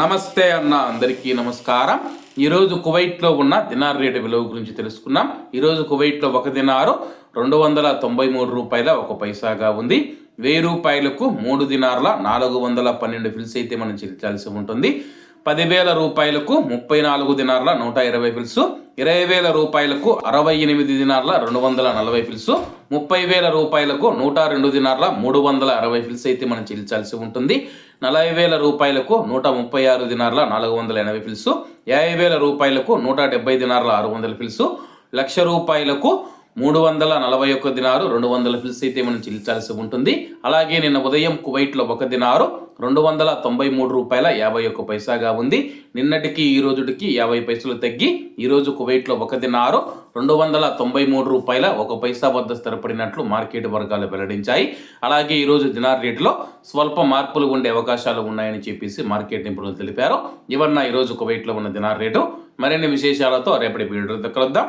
నమస్తే అన్న అందరికీ నమస్కారం. ఈరోజు కువైట్లో ఉన్న దినార్ రేటు విలువ గురించి తెలుసుకున్నాం. ఈరోజు కువైట్లో ఒక దినారు రెండు వందల తొంభై మూడు రూపాయల ఒక పైసాగా ఉంది. వెయ్యి రూపాయలకు మూడు దినార్ల నాలుగు వందల పన్నెండు ఫిల్స్ అయితే మనం చెల్లించాల్సి ఉంటుంది. పదివేల రూపాయలకు ముప్పై నాలుగు దినార్ల నూట ఇరవై ఫిల్స్ ఇరవై వేల రూపాయలకు అరవై ఎనిమిది దినార్ల రెండు వందల నలభై ఫిల్స్ ముప్పై వేల రూపాయలకు నూట రెండు దినార్ల మూడు వందల అరవై ఫిల్స్ అయితే మనం చెల్లించాల్సి ఉంటుంది. నలభై వేల రూపాయలకు నూట ముప్పై ఆరు దినార్ల నాలుగు వందల ఎనభై ఫిల్స్ యాభై వేల రూపాయలకు నూట డెబ్బై దినార్ల ఆరు వందల ఫిల్స్ లక్ష రూపాయలకు మూడు వందల నలభై ఒక్క దినారు రెండు వందల ఫిల్స్ అయితే మనం చెల్లించాల్సి ఉంటుంది. అలాగే నిన్న ఉదయం కువైట్లో ఒక దినారు రెండు వందల తొంభై మూడు రూపాయల యాభై ఒక్క పైసాగా ఉంది. నిన్నటికి ఈ రోజుటికి యాభై పైసలు తగ్గి ఈరోజు కువైట్లో ఒక దినారు రెండు వందల తొంభై మూడు రూపాయల ఒక పైసా వద్ద స్థిరపడినట్లు మార్కెట్ వర్గాలు వెల్లడించాయి. అలాగే ఈరోజు దినార్ రేటులో స్వల్ప మార్పులు ఉండే అవకాశాలు ఉన్నాయని చెప్పేసి మార్కెట్ నిపుణులు తెలిపారు. ఇవన్న ఈరోజు కువైట్లో ఉన్న దినార్ రేటు. మరిన్ని విశేషాలతో రేపటి వీడియో కలుద్దాం.